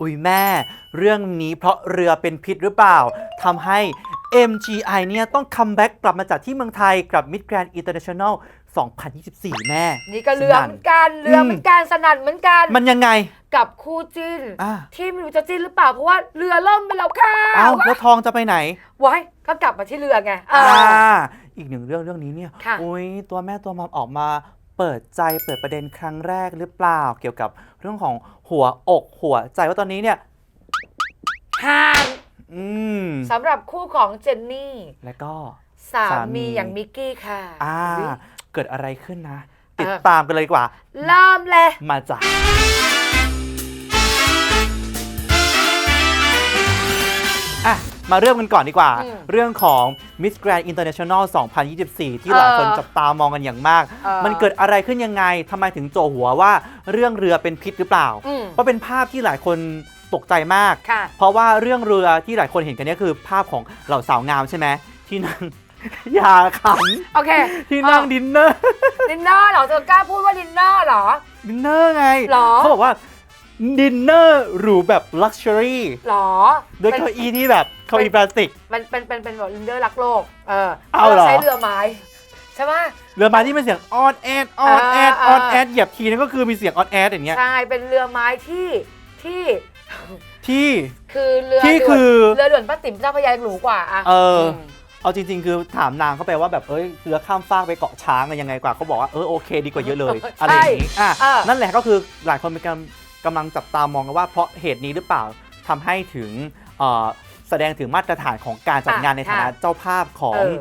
อุ้ยแม่ เรื่องนี้เพราะเรือเป็นพิษหรือเปล่าทำให้ MGI เนี่ยต้องคัมแบ็กกลับมาจัดที่เมืองไทยกับ Mid Grand International 2024 แม่ นี่ก็เรือเหมือนกันเรือเหมือนกันสนั่นเหมือนกัน มันยังไงกับคู่จิ้น อะ ที่ไม่รู้จะจิ้นหรือเปล่า เพราะว่าเรือล่มไปแล้วค่ะเอ้าแล้วทองจะไปไหน ไว้ก็กลับมาที่เรือไงเออ่าออีกหนึ่งเรื่องเรื่องนี้เนี่ยค่ะ อุ้ยตัวแม่ตัวมัมออกมา เปิดใจเปิดประเด็นครั้งแรกหรือเปล่า เกี่ยวกับเรื่องของหัวอกหัวใจว่าตอนนี้เนี่ยห่างอืมสำหรับคู่ของเจนนี่ แล้วก็ สาสามี มีอย่างมิกกี้ค่ะอ่า อุ๊ย เกิดอะไรขึ้นนะ ติดเออ ตามกันเลยดีกว่า เริ่มเลย มาจากอะ มาเริ่มกันก่อนดีกว่า อืมเรื่องของ Miss Grand International 2024 ที่หลายคนเออจับตามองกันอย่างมาก เออ มันเกิดอะไรขึ้นยังไงทำไมถึงโจหัวว่าเรื่องเรือเป็นพิษหรือเปล่า อืมเพราะเป็นภาพที่หลายคนตกใจมาก ค่ะ เพราะว่าเรื่องเรือที่หลายคนเห็นกันเนี่ยคือภาพของเหล่าสาวงามใช่ไหมที่นั่ง อย่าขโอเคำที่นั่งดินเนอร์ ดินเนอร์เหรอเธอกล้าพูดว่าดินเนอร์เหรอ ดินเนอร์ไงหรอเขาบอกว่า ดินเนอร์หรูแบบลักชัวรี่หรอด้วยเก้าอี้ที่แบบเก้าอี้พลาสติก มันเป็นเป็นเป็นแบบดินเนอร์รักโลก เออเอาเหรอใช้เรือไม้ใช่ไหมเรือมาที่เป็นเสียงออนแอดออนแอดอเอออนเออแอดเหยียบทีนั่นก็คือมีเสียงออนแอดอย่างเงี้ยใช่เป็นเรือไม้ที่ที่ที่คือเรือที่ด่วนคือเรือด่วนป้าติ๋มเจ้าพระยาหรูกว่าอะเออมเอาจริง ๆ คือถามนางเข้าไปว่าแบบเอ้ยเรือข้ามฟากไปเกาะช้างกันยังไงกว่าเขาบอกว่าเออโอเค ดีกว่าเยอะเลยใช่อะไรอย่างนี้อะเออนั่นแหละก็คือหลายคนเป็นกำ กำลังจับตามองกันว่าเพราะเหตุนี้หรือเปล่าทำให้ถึงเอ่อแสดงถึงมาตรฐานของการจัดงานในฐานะเจ้าภาพของเออ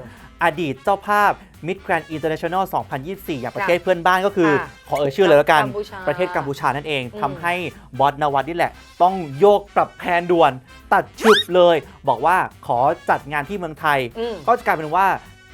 อดีตเจ้าภาพ Mid Grand International 2024 อย่างประค่ะเทศเพื่อนบ้านก็คือค่ะขอเอ่ยชื่อเลยแล้วกันกัมพูชาประเทศกัมพูชานั่นเองอืมทำให้บอสนวัดนี่แหละ ต้องโยกปรับแผนด่วน ตัดชุบเลย บอกว่าขอจัดงานที่เมืองไทยอืมก็จะกลายเป็นว่า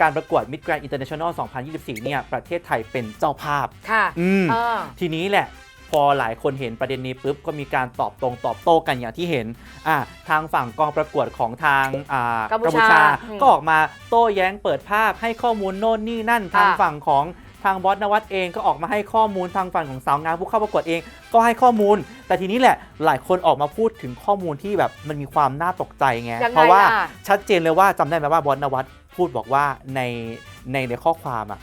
การประกวด Mid Grand International 2024 เนี่ย ประเทศไทยเป็นเจ้าภาพ ค่ะอืมเออทีนี้แหละ พอหลายคนเห็นประเด็นนี้ปุ๊บก็มีการตอบตรงตอบโต้กันอย่างที่เห็นอ่าทางฝั่งกองประกวดของทางอ่ากัมพูชาอืมก็ออกมาโต้แย้งเปิดภาพให้ข้อมูลโน่นนี่นั่น ทางค่ะ ฝั่งของทางบอสนวัตเองก็ออกมาให้ข้อมูลทางฝั่งของสาวงามผู้เข้าประกวดเอง ก็ให้ข้อมูล แต่ทีนี้แหละหลายคนออกมาพูดถึงข้อมูลที่แบบมันมีความน่าตกใจไงยังไงเพราะว่า ล่ะ ชัดเจนเลยว่าจำได้ไหมว่าบอสนวัตพูดบอกว่าในในในข้อความอะ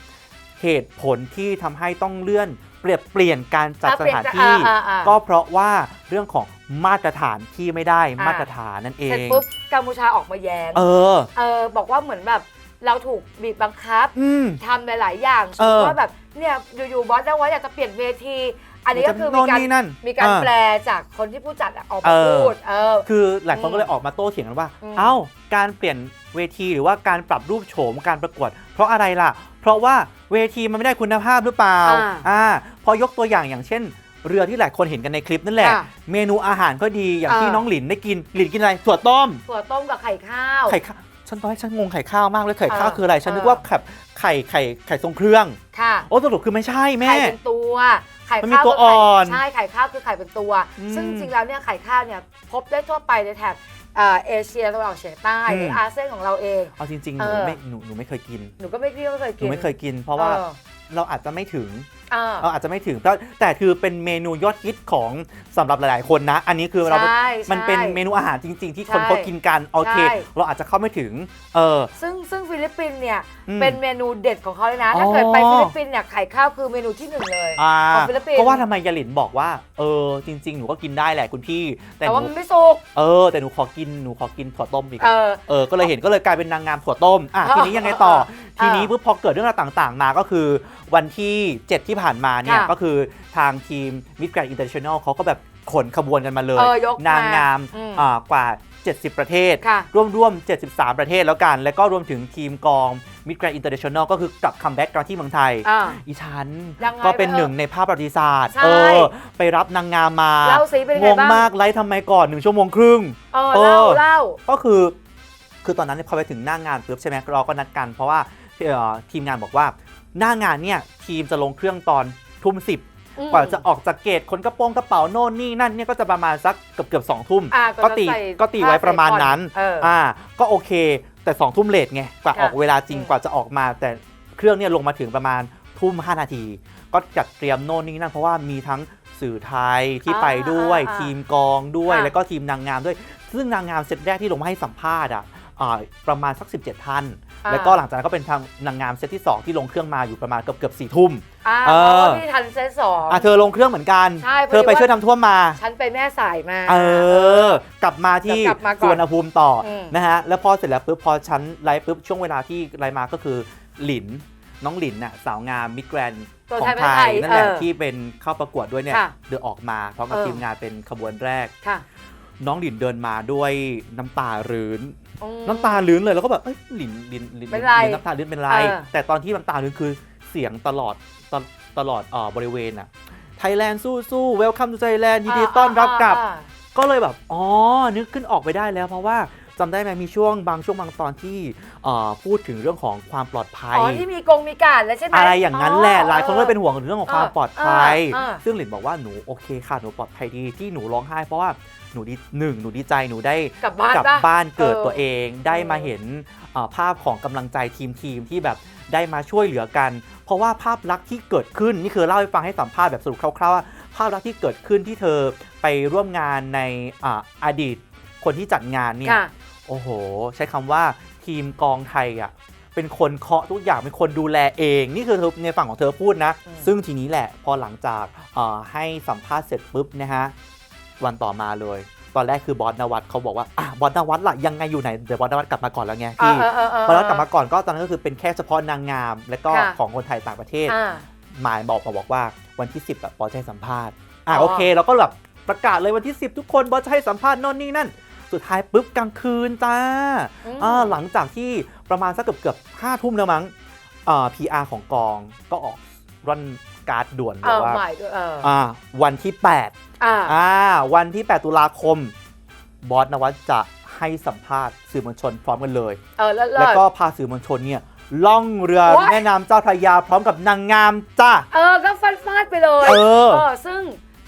เหตุผลที่ทำให้ต้องเลื่อน เปลี่ยนเปลี่ยนการจัดสถานที่ อ่าอ่าอ่า ก็เพราะว่าเรื่องของมาตรฐานที่ไม่ได้อ่ามาตรฐานนั่นเอเสร็จง ปุ๊บกัมพูชาออกมาแย้งเออ เออบอกว่าเหมือนแบบเราถูกบีบบังคับอืม ทำหลาย ๆ อย่างสเอมมอติว่าแบบเนี่ยอยู่ๆบอสนวัดอยากจะเปลี่ยนเวที อันนี้ก็คือมีโน่นการนี่นั่นมีการอ่าแปลจากคนที่ผู้จัดอะออกมาเออ พูดเออ คือหลายคนอืมก็เลยออกมาโต้เถียงกันว่า อืม เอ้า การเปลี่ยนเวทีหรือว่าการปรับรูปโฉมการประกวด เพราะอะไรล่ะเพ ราะว่าเวทีมันไม่ได้คุณภาพหรือเปล่าอ่าอ่าพอยกตัวอย่างอย่างเช่น เรือที่หลายคนเห็นกันในคลิปนั่นแหละ ค่ะเมนูอาหารก็ดีอย่างที่อ่า น้องหลินได้กินหลินกินอะไรถั่วต้ม ถั่วต้มกับไข่ข้าว ไข่ข้าวฉันตอนแรกฉันงงไข่ข้าวมากเลยไข่ข้าวเออคืออะไร ฉันนึกเออว่าแบบไข่ไข่ไข่ทรงเครื่อง ค่ะ โอ้สรุปคือไม่ใช่แม่ ไข่เป็นตัว ไข่มันมีข้าวตัวคืไข่อ่อนใช่ ไข่ข้าวคือไข่เป็นตัว อืม ซึ่งจริงๆแล้วเนี่ยไข่ข้าวเนี่ยพบได้ทั่วไปในแถบ เอ่อเอเชียตะวันออกเฉียงใต้อืมหรืออาเซียนของเราเอง เอาจริงๆหเอนูอไม่หนูหนูไม่เคยกิน หนูก็ไม่เรียกว่าเคยหกินูน ไม่เคยกิน เพราะว่าออ เราอาจจะไม่ถึง เออ เราอาจจะไม่ถึงแต่แต่คือเป็นเมนูยอดฮิตของสำหรับหลาย ๆ คนนะ อันนี้คือเรา ใช่มันเป็นใช่เมนูอาหารจริง ๆ ที่คนใช่เขากินกันโอเค ใช่ เราอาจจะเข้าไม่ถึง เออ ซึ่งซึ่งฟิลิปปินส์เนี่ยอืมเป็นเมนูเด็ดของเขาเลยนะอ๋อถ้าเกิดไปฟิลิปปินส์เนี่ยไข่ข้าวคือเมนูที่หนึ่งเลย อ่าของฟิลิปปินส์ เพราะว่าทำไมยาหลินบอกว่า เออ จริง ๆ หนูก็กินได้แหละคุณพี่ แต่แต่หว่านูมันไม่สุกเออ แต่หนูขอกิน หนูขอกินถั่วต้มอีกเออเออ ก็เลยเห็นก็เลยกลายเป็นนางงามถั่วต้ม อะเออทีนี้ยังไงต่อเออ ทีนี้ปุ๊บพอเกิดเรื่องราวต่าง ๆ มาก็คือวันที่ 7 ที่ผ่านมาเนี่ยค่ะก็คือทางทีม Mid Grand International เขาก็แบบขนขบวนกันมาเลย เออยกมานางงามอืมอ่ากว่า 70 ประเทศ ค่ะ ร่วมร่วม73 ประเทศแล้วกัน แล้วก็รวมถึงทีมกอง Mid Grand International ก็คือกลับคัมแบ็กกลับที่เมืองไทย อ่า อีฉันยังไงก็เป็นไปเถอะหนึ่งในภาพประวัติศาสตร์ ใช่เออ ไปรับนางงามมาเล่าสิเป็นยังงไงงบ้าง มากไลฟ์ทำไมก่อนหนึ่งชั่วโมงครึ่ง เออเออเล่าเล่า ก็คือ คือตอนนั้นเนยพอไปถึงหน้างานปุ๊บใช่ไหมเราก็นัดกัน เพราะว่าเอ่อ ทีมงานบอกว่า หน้างานเนี่ยทีมจะลงเครื่องตอนทุ่มสิบอืมกว่าจะออกจากเกตคนกระโปรงกระเป๋าโน่นนี่นั่นเนี่ยก็จะประมาณสักเกือบเกือบสองทุ่มอะก็ตีจะใส่ก็ตีไว้ประมาณนั้นเอออ่าก็โอเค แต่2องทุ่มเลทไงกว่าค่ะออกเวลาจริงอืมกว่าจะออกมา แต่เครื่องเนี่ยลงมาถึงประมาณทุ่ม5นาที ก็จัดเตรียมโน่นนี่นั่นเพราะว่ามีทั้งสื่อไทยที่อ่าไปด้วยอ่าอ่าทีมกองด้วยค่ะแล้วก็ทีมนางงามด้วย ซึ่งนางงามเซตแรกที่ลงมาให้สัมภาษณ์อะอ่าประมาณสัก 17 ท่านอ่า แล้วก็หลังจากนั้นก็เป็นทางนางงามเซตที่ 2 ที่ลงเครื่องมาอยู่ประมาณเกือบเกือบสี่ทุ่ม อ่าเอเพอราะว่าพี่ทันเซตสอง อะเธอลงเครื่องเหมือนกัน ใช่พอดี เธอไปว่าช่วยทำท่วมมา ฉันไปแม่สายมา เออ กลับมาที่กลับมาก่อนสวนภูมิต่ออม นะฮะ แล้วพอเสร็จแล้วปุ๊บพอฉันไลฟ์ปุ๊บช่วงเวลาที่ไลฟ์มาก็คือหลิน น้องหลินน่ะสาวงามมิดแกรนตัวขอแทงนไทไทยยนั่นแหละเออที่เป็นเข้าประกวดด้วยเนี่ยค่ะเดินออกมาพร้อมกับเออ ทีมงานเป็นขบวนแรก ค่ะ น้องหลินเดินมาด้วยน้ำตารื้นอืม น้ำตาลื้นเลยแล้วก็แบบเอ้ยหลินหลินหลินเป็นไรหลินน้ำตาลื้นเป็นไร เออ แต่ตอนที่น้ำตาลื้นคือเสียงตลอดตลตลอดเอ่อบริเวณอะไทยแลนด์สู้สู้เวลคัมทูไทยแลนด์ยินดีต้อนรับกลับ อ่า ก็เลยแบบ อ๋อ นึกขึ้นออกไปได้แล้ว เพราะว่าจำได้ไหมมีช่วงบางช่วงบางตอนที่เอ่อพูดถึงเรื่องของความปลอดภัย อ๋อที่มีกงมีการแล้วใช่ไหมอะไรอย่างนั้นแหละอ๋อหลายคนก็เป็นห่วงเรื่องของความเออปลอดภัย เออเออ ซึ่งหลินบอกว่าหนูโอเคค่ะ หนูปลอดภัยดีที่หนูร้องไห้เพราะว่า หนูดีหนึ่งหนูดีใจหนูได้กลับบ้านกลับปะบ้านเกิดเออตัวเองได้มาเออเห็นเอ่อภาพของกำลังใจทีมทีมที่แบบได้มาช่วยเหลือกัน เพราะว่าภาพลักษณ์ที่เกิดขึ้นนี่คือเล่าให้ฟังให้สัมภาษณ์แบบสรุปคร่าวๆว่าภาพลักษณ์ที่เกิดขึ้นที่เธอไปร่วมงานในอ่าอดีตคนที่จัดงานเนี่ย ค่ะ โอ้โห ใช้คำว่าทีมกองไทยอะเป็นคนเคาะทุกอย่างเป็นคนดูแลเอง นี่คือเธอในฝั่งของเธอพูดนะ อืม ซึ่งทีนี้แหละพอหลังจากเอ่อให้สัมภาษณ์เสร็จปุ๊บนะฮะ วันต่อมาเลย ตอนแรกคือบอสนวัตเขาบอกว่าอะบอสนวัตล่ะยังไงอยู่ไหนเดี๋ยวบอสนวัตกลับมาก่อนแล้วไงพี่เออเออเออเออ บอสนวัตกลับมาก่อนก็ตอนนั้นก็คือเป็นแค่เฉพาะนางงาม และก็ค่ะ ของคนไทยต่างประเทศ อ่า หมายบอกมาบอกว่าวันที่ 10แบบบอสจะให้สัมภาษณ์อะอ๋อ โอเคเราก็แบบประกาศเลยวันที่ 10 ทุกคนบอสจะให้สัมภาษณ์โน่นนี่นั่น สุดท้ายปุ๊บกลางคืนจ้าอืมอ่าหลังจากที่ประมาณสักเกือบเกือบห้าทุ่มแล้วมั้งอ่า PR ของกองก็ออกร่อน การ์ดด่วนบเออกอว่าใหม่ด้วยเอออ่าวันที่ 8อ่าอ่าวันที่ 8 ตุลาคม บอสนวัตจะให้สัมภาษณ์สื่อมวลชนพร้อมกันเลย เออแล้ว แล้วก็พาสื่อมวลชนเนี่ยล่องเรือโอ๊ย แม่น้ำเจ้าพระยาพร้อมกับนางงามจ้า เออก็ฟาดฟาดๆไปเลยเออซึ่ง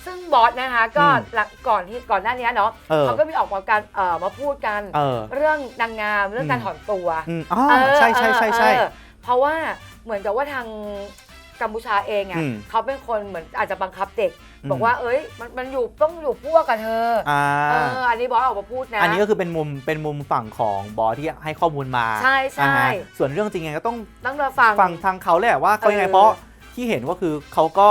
ซึ่งบอสนะคะก็อืมหลังก่อนที่ก่อนหน้านี้เนาะเออ เขาก็มีออกมาการเอ่อมาพูดกันเออ เรื่องนางงามเรื่องการอืม ถอนตัว อืมอ๋อเออใช่ใช่ใช่ใช่ เออเพราะว่าเหมือนกับว่าทาง กัมพูชาเองอะอืมเขาเป็นคนเหมือนอาจจะบังคับเด็ก อืม บอกว่าเอ้ยมันมันอยู่ต้องอยู่พวกกับเธอออ่าเอออันนี้บอสออกมาพูดนะ อันนี้ก็คือเป็นมุมเป็นมุมฝั่งของบอสที่ให้ข้อมูลมาใช่ใช่ อ่าฮะส่วนเรื่องจริงไงก็ต้องต้องรอฟัง ฟังทางเขาแหละว่าเขายังไงเออ เพราะที่เห็นว่าคือเขาก็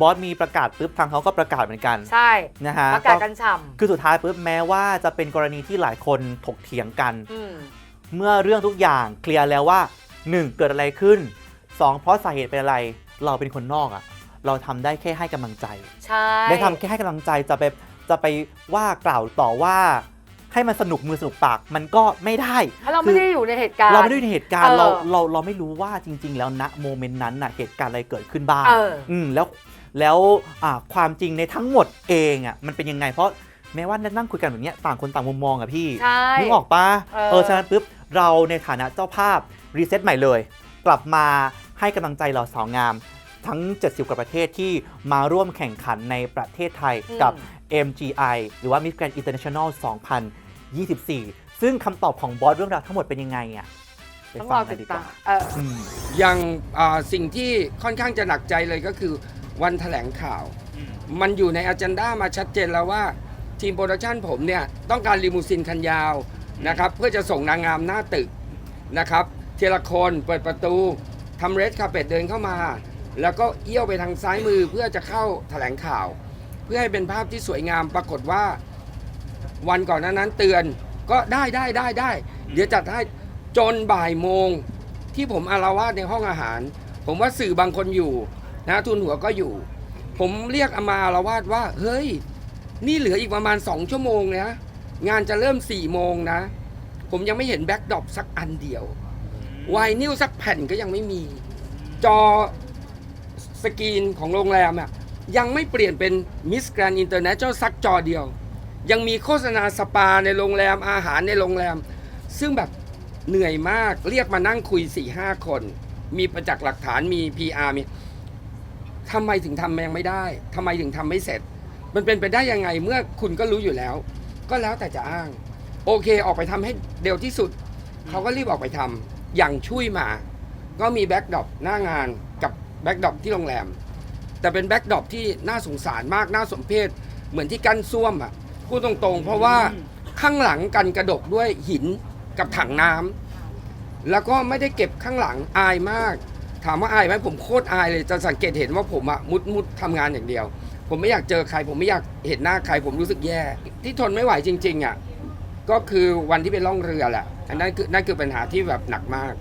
บอสมีประกาศปุ๊บทางเขาก็ประกาศเหมือนกันใช่นะฮะประกาศกันฉ่คือสุดท้ายปุ๊บแม้ว่าจะเป็นกรณีที่หลายคนถกเถียงกันำอืม เมื่อเรื่องทุกอย่างเคลียร์แล้วว่า 1. เกิดอะไรขึ้น 2. เพราะสาเหตุเป็นอะไร เราเป็นคนนอกอะ่ะเราทำได้แค่ให้กำลังใจ ใช่ ได้ทำแค่ให้กำลังใจจะไปจะไปว่ากล่าวต่อว่า ให้มันสนุกมือสนุกปากมันก็ไม่ได้เพราะเราไม่ได้อยู่ในเหตุการณ์เราไม่ได้อยู่ในเหตุการณ์เออ เราเราเราไม่รู้ว่าจริง ๆ แล้วณโมเมนต์นั้นน่ะเหตุการณ์อะไรเกิดขึ้นบ้าง เออ อืมแล้วแล้วอ่าความจริงในทั้งหมดเองอะมันเป็นยังไง เพราะแม้ว่านั่งคุยกันแบบเนี้ยต่างคนต่างมุมมองอะพี่ใช่นึกออกปะเออเออฉะนั้นปุ๊บเราในฐานะเจ้าภาพรีเซ็ตใหม่เลย กลับมา ให้กำลังใจเราสาวงาม ทั้ง 70 กว่าประเทศที่มาร่วมแข่งขันในประเทศไทยกับ MGI หรือว่า Miss Grand International 2024 ซึ่งคำตอบของบอสเรื่องราวทั้งหมดเป็นยังไงอะไปต้องฟัรงอกัตินดดีกตามว่าเอออืม อย่างอ่าสิ่งที่ค่อนข้างจะหนักใจเลยก็คือวันแถลงข่าว มันอยู่ในอ g e n d a มาชัดเจนแล้วว่า ทีมโปรดักชันผมเนี่ย ต้องการลิมูซินคันยาวนะครับ เพื่อจะส่งนางงามหน้าตึกนะครับเทละคนเปิดประตู ทำเรสคาเป็ดเดินเข้ามา แล้วก็เอี้ยวไปทางซ้ายมือเพื่อจะเข้าแถลงข่าว เพื่อให้เป็นภาพที่สวยงามปรากฏว่า วันก่อนหนานั้นเตือนก็ได้ได้ได้ได้เดี๋ยวจัดให้จนบ่ายโมง ที่ผมอารวาสในห้องอาหาร ผมว่าสื่อบางคนอยู่นะทุนหัวก็อยู่ ผมเรียกอามาอารวาสว่า เฮ้ย นี่เหลืออีกประมาณ2ชั่วโมงนะงานจะเริ่ม4โมงนะ ผมยังไม่เห็นแบ็กดรอปสักอันเดียว ไวนิลสักแผ่นก็ยังไม่มี จอสกรีนของโรงแรมอะยังไม่เปลี่ยนเป็นมิสแกรนอินเตอร์เนชั่นสักจอเดียว ยังมีโฆษณาสปาในโรงแรมอาหารในโรงแรม ซึ่งแบบเหนื่อยมากเรียกมานั่งคุย4ี่ห้าคน มีประจักษ์หลักฐานมี PR มีทำไมถึงทำยังไม่ได้ทำไมถึงทำไม่เสร็จ มันเป็นไปได้ยังไงเมื่อคุณก็รู้อยู่แล้ว ก็แล้วแต่จะอ้าง โอเคออกไปทำให้เร็วที่สุด เขาก็รีบออกไปทำ อย่างช่วยมา ก็มีแบ็กดรอปหน้างานกับแบ็กดรอปที่โรงแรม แต่เป็นแบ็กดรอปที่น่าสงสารมากน่าสมเพชเหมือนที่กั้นซ่วมอะพูดตรงๆ เพราะว่าข้างหลังกันกระดกด้วยหินกับถังน้ำแล้วก็ไม่ได้เก็บข้างหลังอายมาก ถามว่าอายไหมผมโคตรอายเลยจะสังเกตเห็นว่าผมอะมุดมุดทำงานอย่างเดียว ผมไม่อยากเจอใคร ผมไม่อยากเห็นหน้าใครผมรู้สึกแย่ ที่ทนไม่ไหวจริง ๆอะ ก็คือวันที่ไปล่องเรือแหละอันนั้นคือนั่นคือปัญหาที่แบบหนักมาก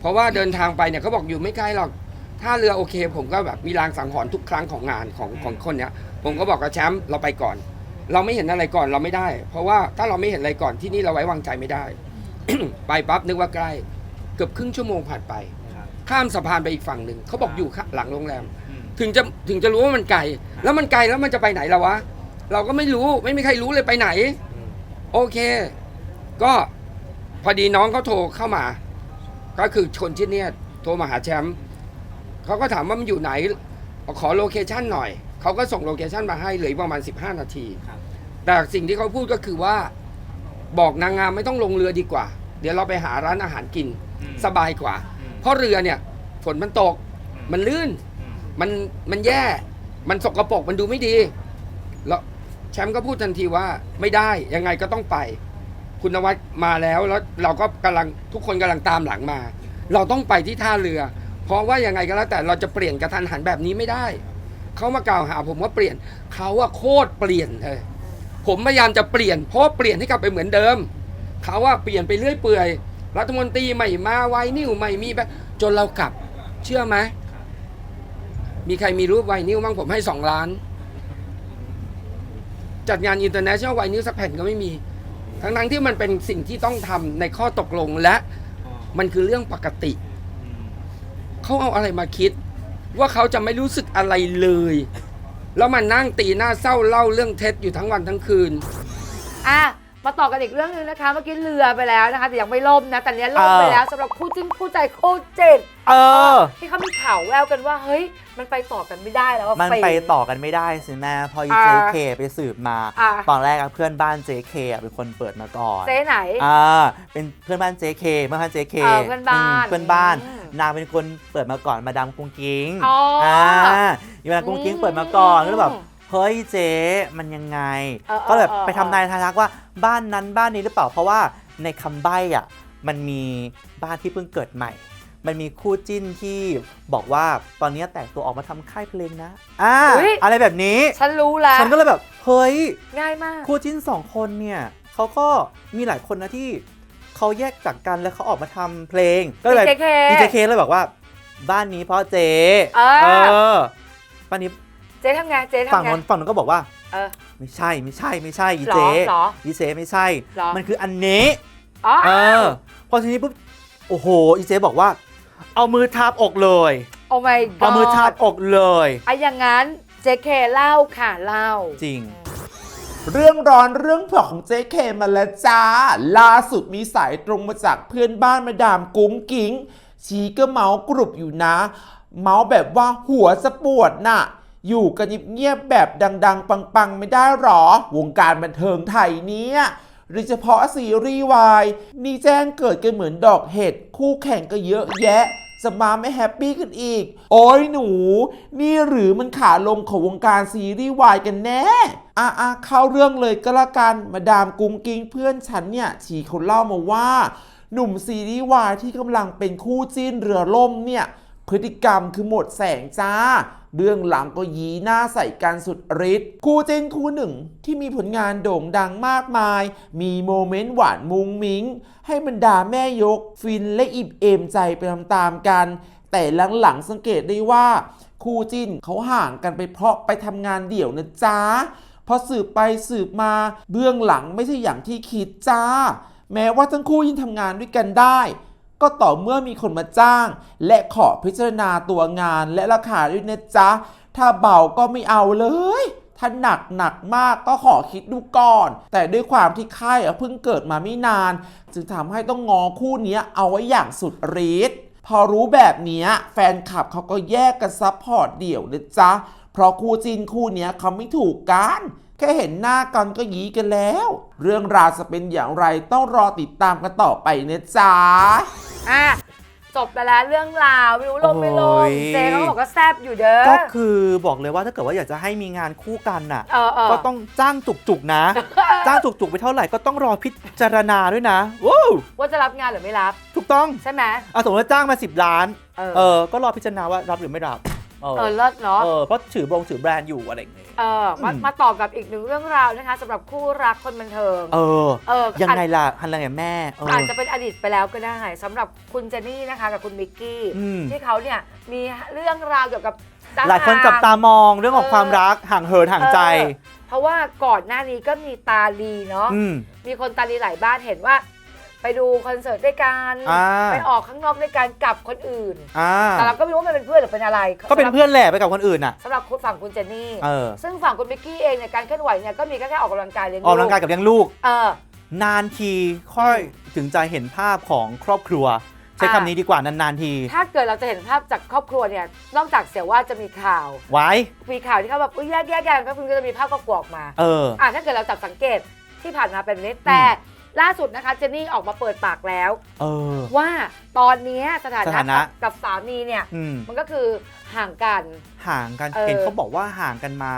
เพราะว่าเดินทางไปเนี่ยเขาบอกอยู่ไม่ไกลหรอก ถ้าเรือโอเค ผมก็แบบมีรางสังหรณ์ทุกครั้งของงานของของคนเนี้ย ผมก็บอกกับแชมป์เราไปก่อน เราไม่เห็นอะไรก่อนเราไม่ได้ เพราะว่าถ้าเราไม่เห็นอะไรก่อนที่นี่เราไว้วางใจไม่ได้ ไปปั๊บนึกว่าใกล้ เกือบครึ่งชั่วโมงผ่านไป ข้ามสะพานไปอีกฝั่งหนึ่งเขาบอกอยู่ข้างหลังโรงแรม ถึงจะถึงจะรู้ว่ามันไกล แล้วมันไกลแล้วมันจะไปไหนล่ะวะ เราก็ไม่รู้ไม่มีใครรู้เลยไปไหน โอเค ก็พอดีน้องเขาโทรเข้ามา ก็คือชนที่เนี่ยโทรมาหาแชมป์เขาก็ถามว่ามันอยู่ไหน ขอโลเคชันหน่อย เขาก็ส่งโลเคชันมาให้เหลืออกประมาณ 15 นาที แต่สิ่งที่เขาพูดก็คือว่าบอกนางงามไม่ต้องลงเรือดีกว่า เดี๋ยวเราไปหาร้านอาหารกินสบายกว่า เพราะเรือเนี่ยฝนมันตก มันลื่น มันมันแย่ มันสกรปรกมันดูไม่ดี แล้วแชมป์ก็พูดทันทีว่าไม่ได้ยังไงก็ต้องไป คุณนวัดมาแล้วแล้วเราก็กำลังทุกคนกำลังตามหลังมา เราต้องไปที่ท่าเรือ เพราะว่ายังไงก็แล้วแต่เราจะเปลี่ยนกระทันหันแบบนี้ไม่ได้เขามากล่าวหาผมว่าเปลี่ยนเขาว่าโคตรเปลี่ยนเลยผมพยายามจะเปลี่ยนเพราะเปลี่ยนให้กลับไปเหมือนเดิมเขาว่าเปลี่ยนไปเรื่อยเปื่อยรัฐมนตรีใหม่มาไวนิ่วใหม่มีแบบจนเรากลับ เชื่อไหมมีใครมีรูปไวนิวบ้างผมให้สองล้าน จัดงานอินเตอร์เนชั่นแนลไวนิวสักแผ่นก็ไม่มี ทั้งทั้งๆที่มันเป็นสิ่งที่ต้องทำในข้อตกลงและมันคือเรื่องปกติ เขาเอาอะไรมาคิด ว่าเขาจะไม่รู้สึกอะไรเลย แล้วมานั่งตีหน้าเศร้าเล่าเรื่องเท็จอยู่ทั้งวันทั้งคืน อะ มาต่อกันอีกเรื่องหนึงนะคะ เมื่อกี้เรือไปแล้วนะคะ แต่ยังไม่ล่มนะ แต่เนี้ยล่มไปแล้วสำหรับคู่จิ้นคู่ใจคู่เจ็ดเออ ที่เขามีข่าวแววกันว่าเฮ้ย มันไปต่อกันไม่ได้แล้วอะมันเฟรไปต่อกันไม่ได้สิแม่พออี อ่าเจเคไปสืบมา อ่า ตอนแรกอะเพื่อนบ้านเจเคเป็นคนเปิดมาก่อน เจ๊ไหน อ่า เป็นเพื่อนบ้านเจเคเพื่อนบ้านเจเคเออเพื่อนบ้านเพื่อนบ้าน อืมนางเป็นคนเปิดมาก่อนมาดามกุ้งกิ้งอ๋ออ่อีมาดามกุ้งกิ้งเปิดมาก่อนอืมก็เลยแบบเฮ้ยเจ๊มันยังไง เออเออก็แบบเออไปทำนายทายทักว่าบ้านนั้นบ้านนี้หรือเปล่า เพราะว่าในคำใบ้อะมันมีบ้านที่เพิ่งเกิดใหม่ มันมีคู่จิ้นที่บอกว่าตอนนี้แตกตัวออกมาทำค่ายเพลงนะอ่าอุ๊ย อะไรแบบนี้ฉันรู้แล้วฉันก็เลยแบบเฮ้ย ง่ายมาก คู่จิ้นสองคนเนี่ยเขาก็มีหลายคนนะที่เขาแยกจากกันแล้วเขาออกมาทำเพลงก็เลย DJK ดีเจเคเลยบอกว่า บ้านนี้เพราะเจเอออบ้านนี้ เจ๊ทำไงเจ๊ฝั่งทำไงนนฝั่งนนก็บอกว่า เออ ไม่ใช่ไม่ใช่ไม่ใช่อีหรอเจหรออีเจไม่ใช่ หรอ มันคืออันนี้อ๋อเออพอทีนี้ปุ๊บโอ้โหอีเจบอกว่า เอามือทาบอกเลย โอ้ my god เอามือทาบอกเลยอะอย่างงั้นเจ๊เคเล่าค่ะเล่า จริง เรื่องร้อนเรื่องเผือกของเจ๊เคมาแล้วจ้า ล่าสุดมีสายตรงมาจากเพื่อนบ้านมาดามกุ้งกิ้ง ชีก็เมาส์กรุบอยู่นะ เมาส์แบบว่าหัวสะปวดน่ะ อยู่กันเงียบๆแบบดัง ๆ ปัง ๆ ไม่ได้หรอ วงการบันเทิงไทยเนี่ยโดยเฉพาะซีรีส์วายนี่แจ้งเกิดกันเหมือนดอกเห็ด คู่แข่งก็เยอะแยะ จะมาไม่แฮปปี้กันอีก โอ้ยหนู นี่หรือมันขาลงของวงการซีรีส์วายกันแน่อะอะเข้าเรื่องเลยก็แล้วกัน มาดามกุ้งกิ้งเพื่อนฉันเนี่ยฉีเขาเล่ามาว่า หนุ่มซีรีส์วายที่กำลังเป็นคู่จิ้นเรือล่มเนี่ย พฤติกรรมคือหมดแสงจ้า เรื่องหลังก็ยีหน้าใส่กันสุดฤทธิ์คู่เจนคู่หนึ่งที่มีผลงานโด่งดังมากมาย มีโมเมนต์หวานมุงมิง ให้บรรดาแม่ยก ฟินและอิ่มเอมใจไปตามๆกัน แต่หลังๆสังเกตได้ว่า คู่จิ้นเขาห่างกันไปเพราะไปทำงานเดี่ยวนะจ๊ะพอสืบไปสืบมาเบื้องหลังไม่ใช่อย่างที่คิดจ้า แม้ว่าทั้งคู่ยังทำงานด้วยกันได้ ก็ต่อเมื่อมีคนมาจ้าง และขอพิจารณาตัวงานและราคาด้วยนะจ๊ะ ถ้าเบาก็ไม่เอาเลย ถ้าหนักหนักมากก็ขอคิดดูก่อน แต่ด้วยความที่ค่ายเพิ่งเกิดมาไม่นาน จึงทำให้ต้องงอคู่นี้เอาไว้อย่างสุดฤทธิ์พอรู้แบบนี้แฟนคลับเขาก็แยกกันซับพอร์ตเดี่ยวนะจ๊ะ เพราะคู่จีนคู่นี้เขาไม่ถูกกัน แค่เห็นหน้ากันก็ยี้กันแล้ว เรื่องราวจะเป็นอย่างไรต้องรอติดตามกันต่อไปนะจ๊ะ อะจบไปแล้วเรื่องราวไม่รู้ลงไม่ลโอ้งยเจเขาก็บอกว่าแซบอยู่เด้อ ก็คือบอกเลยว่าถ้าเกิดว่าอยากจะให้มีงานคู่กันน่ะ เออเออ ก็ต้องจ้างจุกๆนะ จ้างจุกๆไปเท่าไหร่ก็ต้องรอพิจารณาด้วยนะว้าวว่าจะรับงานหรือไม่รับ ถูกต้องใช่ไหม อะสมมติว่าจ้างมา 10 ล้าน เออ เออก็รอพิจารณาว่ารับหรือไม่รับ เออเออเลิศเนาะ เออเพราะถือบงถือแบรนด์อยู่อะไรอย่างเงี้ย เออมาอืม มาต่อกับอีกหนึ่งเรื่องราวนะคะสำหรับคู่รักคนบันเทิง เออ เออยังไงอาจล่ะฮันลังไงแม่เออ อาจจะเป็นอดีตไปแล้วก็ได้สำหรับคุณเจนนี่นะคะกับคุณมิกกี้อืม ที่เขาเนี่ยมีเรื่องราวเกี่ยวกับทหลายคนจับตามองเรื่องของความรักห่างเหินห่างใจ เออเพราะว่าก่อนหน้านี้ก็มีตาลีเนาะ อืม มีคนตาลีหลายบ้านเห็นว่า ไปดูคอนเสิร์ตด้วยกันอ่า ไปออกข้างนอกด้วยกันกับคนอื่น อ่าแต่เราก็ไม่รู้ว่ามันเป็นเพื่อนหรือเป็นอะไรก็เป็นเพื่อนแหละไปกับคนอื่นน่ะ สำหรับคุณฝั่งคุณเจนนี่ เออซึ่งฝั่งคุณมิกกี้เองเนี่ยการเคลื่อนไหวเนี่ยก็มีแค่แค่ออกกำลังกายเลี้ยงออกกำลังกายกับเลี้ยงลูก เออนานทีค่อยถึงจะเห็นภาพของครอบครัว ใช้อ่าคำนี้ดีกว่านานๆทีถ้าเกิดเราจะเห็นภาพจากครอบครัวเนี่ยนอกจากเสียว่าจะมีข่าว ไว้มีข่าวที่เขาแบบอุ้ยแยกแยกกันก็คือจะมีภาพครอบครัวออกมาเออ อะถ้าเกิดเราจับสังเกตที่ผ่านมาเป็นแบบนี้แต่ ล่าสุดนะคะเจนนี่ออกมาเปิดปากแล้ว เออ ว่าตอนนี้สถาสนะถานะกับกับสามีเนี่ย อืมมันก็คือห่างกัน ห่างกันเออ เห็นเขาบอกว่าห่างกันมา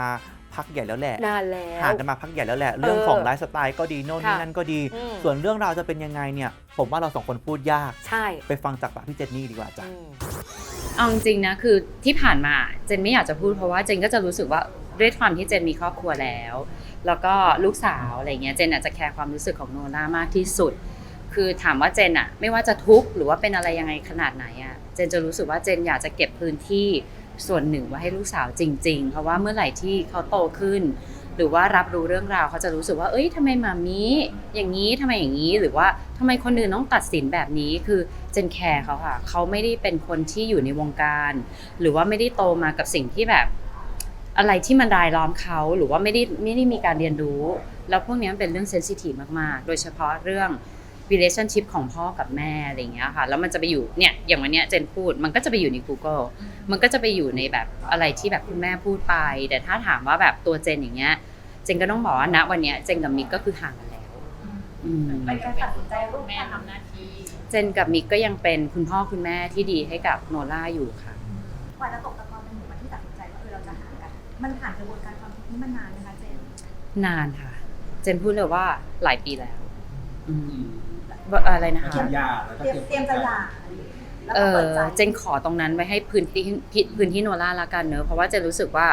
พักใหญ่แล้วแหละ นานแล้ว ห่างกันมาพักใหญ่แล้วแหละ เรื่องของไลฟ์สไตล์ก็ดีโน่นนี่ค่ะนั่นก็ดี อืม ส่วนเรื่องราวจะเป็นยังไงเนี่ย ผมว่าเราสองคนพูดยาก ใช่ไปฟังจากปากพี่เจนนี่ดีกว่าจ้ะ อืม เอาจริงๆนะคือที่ผ่านมาเจนไม่อยากจะพูดเพราะว่าเจนก็จะรู้สึกว่า ด้วยความที่เจนมีครอบครัวแล้ว แล้วก็ลูกสาวอะไรเงี้ยเจนอาจจะแคร์ความรู้สึกของโนล่ามากที่สุด คือถามว่าเจนอะไม่ว่าจะทุกข์หรือว่าเป็นอะไรยังไงขนาดไหนอะเจนจะรู้สึกว่าเจนอยากจะเก็บพื้นที่ส่วนหนึ่งไว้ให้ลูกสาวจริง ๆ เพราะว่าเมื่อไหร่ที่เขาโตขึ้น หรือว่ารับรู้เรื่องราวเขาจะรู้สึกว่า เอ้ยทำไมมามีอย่างนี้ทำไมอย่างนี้ หรือว่าทำไมคนอื่นต้องตัดสินแบบนี้ คือเจนแคร์เขาค่ะ เขาไม่ได้เป็นคนที่อยู่ในวงการ หรือว่าไม่ได้โตมากับสิ่งที่แบบ อะไรที่มันรายล้อมเขาหรือว่าไม่ได้ไม่ได้มีการเรียนรู้ แล้วพวกนี้มันเป็นเรื่องเซนซิทีฟมากๆ โดยเฉพาะเรื่อง relationship ของพ่อกับแม่อะไรอย่างเงี้ยค่ะ แล้วมันจะไปอยู่เนี่ยอย่างวันเนี้ยเจนพูดมันก็จะไปอยู่ใน Google มันก็จะไปอยู่ในแบบอะไรที่แบบคุณแม่พูดไป แต่ถ้าถามว่าแบบตัวเจนอย่างเงี้ยเจนก็ต้องบอกว่าณวันเนี้ยเจนกับมิกก็คือห่างกันแล้วอืมเป็นการตัดสินใจร่วมกันทำหน้าที่เจนกับมิกก็ยังเป็นคุณพ่อคุณแม่ที่ดีให้กับโนล่าอยู่ค่ะกว่าจะตกตะ มันผ่านกระบวนการความคิดนี้มานานไหมคะเจนนานค่ะ เจนพูดเลยว่าหลายปีแล้วอืมว่าอะไรนะคะเตรียมเตรียมเตรียมจะหย่าแล้วเอก็อเปิดใจเจนขอตรงนั้นไว้ให้พื้นที่พิพื้นที่โนล่าละกันเนอะเพราะว่าเจนรู้สึกว่า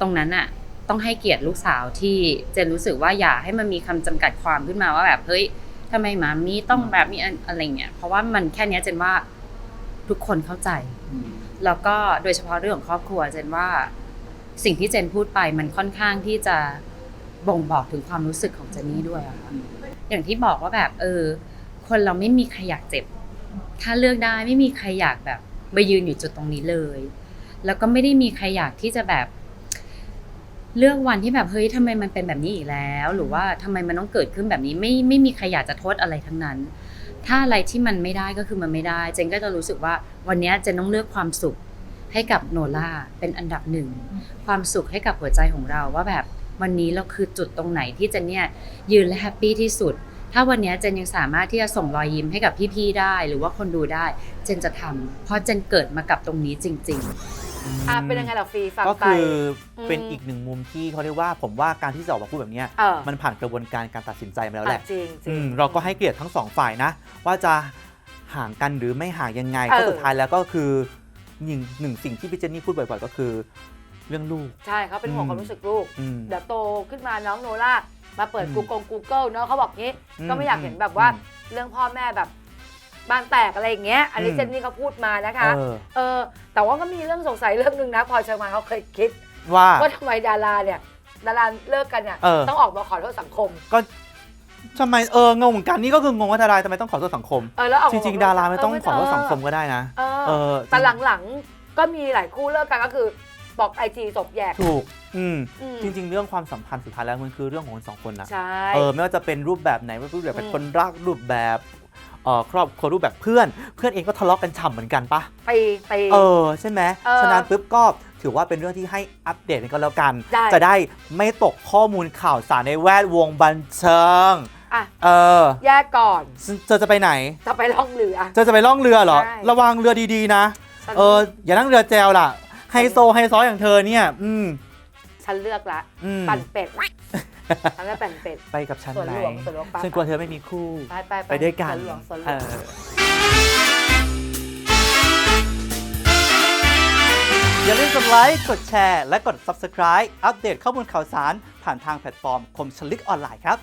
ตรงนั้นอะต้องให้เกียรติลูกสาวที่เจนรู้สึกว่าอย่าให้มันมีคำจำกัดความขึ้นมาว่าแบบเฮ้ยทำไมหมามีต้องแบบมีอันอะไรเงี้ยเพราะว่ามันแค่เนี้ยเจนว่าทุกคนเข้าใจ แล้วก็โดยเฉพาะเรื่องของครอบครัวเจนว่า สิ่งที่เจนพูดไปมันค่อนข้างที่จะบ่งบอกถึงความรู้สึกของเจนนี่ด้วยอะค่ะอย่างที่บอกว่าแบบเออ คนเราไม่มีใครอยากเจ็บ ถ้าเลือกได้ไม่มีใครอยากแบบมายืนอยู่จุดตรงนี้เลย แล้วก็ไม่ได้มีใครอยากที่จะแบบ เลือกวันที่แบบเฮ้ยทำไมมันเป็นแบบนี้อีกแล้ว หรือว่าทำไมมันต้องเกิดขึ้นแบบนี้ไม่ไม่มีใครอยากจะโทษอะไรทั้งนั้น ถ้าอะไรที่มันไม่ได้ก็คือมันไม่ได้ เจนก็จะรู้สึกว่าวันนี้เจนต้องเลือกความสุข ให้กับโนล่าเป็นอันดับหนึ่ง ความสุขให้กับหัวใจของเราว่าแบบวันนี้เราคือจุดตรงไหนที่เจนเนี่ยยืนและแฮปปี้ที่สุด ถ้าวันเนี้ยเจนยังสามารถที่จะส่งรอยยิ้มให้กับพี่ๆได้ หรือว่าคนดูได้ เจนจะทำเพราะเจนเกิดมากับตรงนี้จริง ๆอะเป็นยังไงล่ะฟีฟังก็ไปคือเป็นอืมอีกหนึ่งมุมที่เขาเรียกว่าผมว่าการที่จะออกมาพูดแบบเนี้ยเออมันผ่านกระบวนการการตัดสินใจมาแล้วแหละอะจริงจริอืงมเราก็ให้เกียรติทั้งสองฝ่ายนะ ว่าจะห่างกันหรือไม่ห่างยังไงเออก็สุดท้ายแล้วก็คือ หนึ่งหนึ่งสิ่งที่พี่เจนนี่พูดบ่อยๆก็คือ เรื่องลูก ใช่เขาเป็นห่วงอืมความรู้สึกลูก อืม เดี๋ยวโตขึ้นมาน้องโนล่ามาเปิด อืม Google Google เนาะเขาบอกงี้ อืมก็ไม่อยากเห็นแบบว่าอืมเรื่องพ่อแม่แบบบ้านแตกอะไรอย่างเงี้ย อันนี้อืม เจนนี่เขาพูดมานะคะ เออเออ แต่ว่าก็มีเรื่องสงสัยเรื่องหนึงนะพอเชอร์มานเขาเคยคิดว่า ว่าทำไมดาราเนี่ย ดาราเลิกกันเนี่ยเออ ต้องออกมาขอโทษสังคม ก็ ทำไมเอองงเหมือนกันนี่ก็คืองงว่าดาราทำไมต้องขอโทษสังคม เออแล้วออกจมริง ๆ ดาราไม่ต้องขอโทษเสังคมก็ได้นะ เออเออแต่หลังๆก็มีหลายคู่เลิกกันก็คือบอกไอจีศพแยก ถูก อืม อืม จริง ๆ เรื่องความสัมพันธ์สุดท้ายแล้วมันคือเรื่องของคนสองคนนะใช่ เออไม่ว่าจะเป็นรูปแบบไหนว่ารูปแบบเป็นอืม คนรักรูปแบบเอ่อครอบครัวรูปแบบเพื่อน เพื่อนเองก็ทะเลาะกันฉ่ำเหมือนกันปะตีตีเออใช่ไหมเออฉะนั้นปุ๊บก็ถือว่าเป็นเรื่องที่ให้อัปเดตกันก็แล้วกัน ได้ จะได้ไม่ตกข้อมูลข่าวสารในแวดวงบันเทิง อะ เออ แยกก่อนเธอจะไปไหน จะไปล่องเรือ เธอจะไปล่องเรือเหรอ ใช่ ระวังเรือดีๆนะ ฉันเออ อย่านั่งเรือแจวล่ะ ไฮโซไฮซออย่างเธอเนี่ย อืม ฉันเลือกละอืม ปั่นเป็ดฉันจะปั่นเป็ด ไปกับฉันสวนไหมหลวงสวนหลวงปะ ฉันกลัวเธอไม่มีคู่ ไปไปไปด้วยกันสวนหลวงสวนหลเอวงออย่าลืมกดไลค์ กดแชร์ และกด Subscribe อัปเดตข้อมูลข่าวสาร ผ่านทางแพลตฟอร์มคมชลิกออนไลน์ครับ